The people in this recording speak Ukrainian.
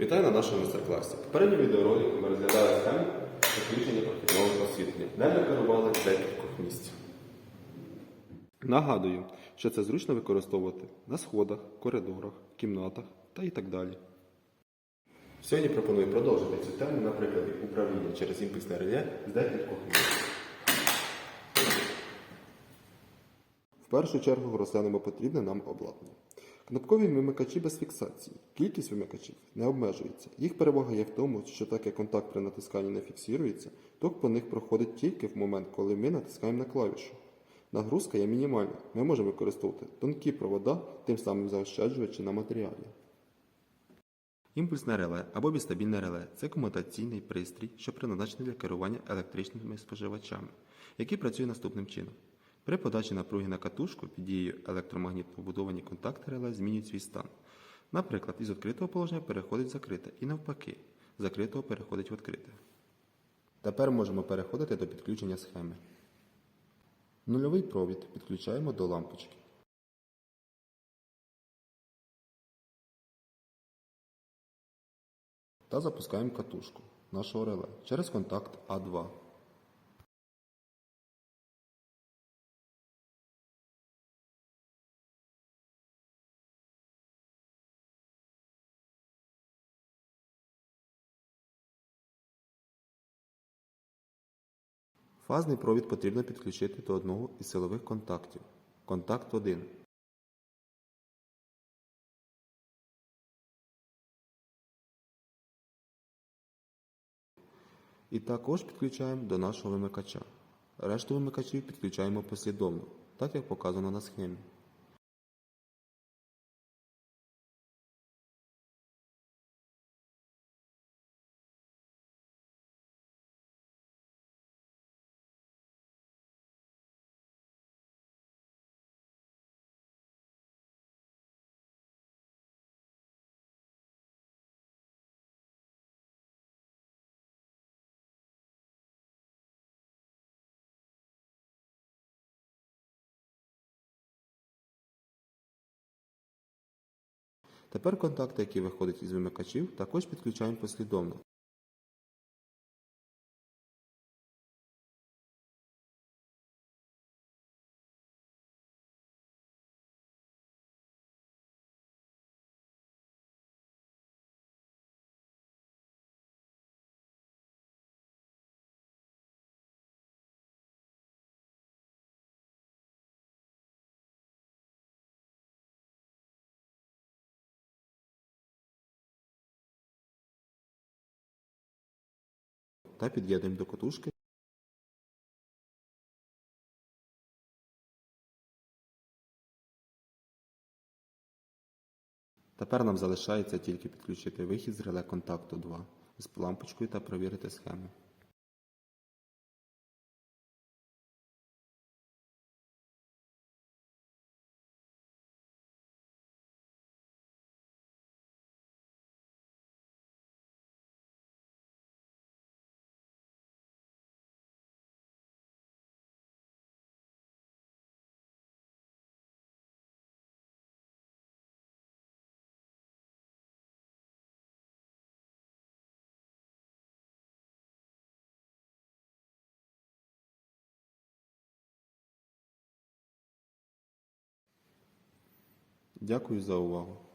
Вітаю на нашому майстер-класі. В попередньому відеоролику ми розглядали схему підключення прохідного освітлення, де ми керували декількох місць. Нагадую, що це зручно використовувати на сходах, коридорах, кімнатах та і так далі. Сьогодні пропоную продовжити цю тему на прикладі управління через імпульсне реле з декількох місць. В першу чергу розглянемо потрібне нам обладнання. Кнопкові вимикачі без фіксації. Кількість вимикачів не обмежується. Їх перевага є в тому, що так як контакт при натисканні не фіксується, ток по них проходить тільки в момент, коли ми натискаємо на клавішу. Нагрузка є мінімальна. Ми можемо використовувати тонкі провода, тим самим заощаджуючи на матеріалі. Імпульсне реле або бістабільне реле це комутаційний пристрій, що призначений для керування електричними споживачами, який працює наступним чином. При подачі напруги на катушку під дією електромагнітно вбудовані контакти реле змінюють свій стан. Наприклад, із відкритого положення переходить в закрите і навпаки, з закритого переходить в відкрите. Тепер можемо переходити до підключення схеми. Нульовий провід підключаємо до лампочки. Та запускаємо катушку нашого реле через контакт А2. Фазний провід потрібно підключити до одного із силових контактів. Контакт 1. І також підключаємо до нашого вимикача. Решту вимикачів підключаємо послідовно, так як показано на схемі. Тепер контакти, які виходять із вимикачів, також підключаємо послідовно. Та під'єднуємо до катушки. Тепер нам залишається тільки підключити вихід з реле контакту 2 з лампочкою та провірити схему. Дякую за увагу.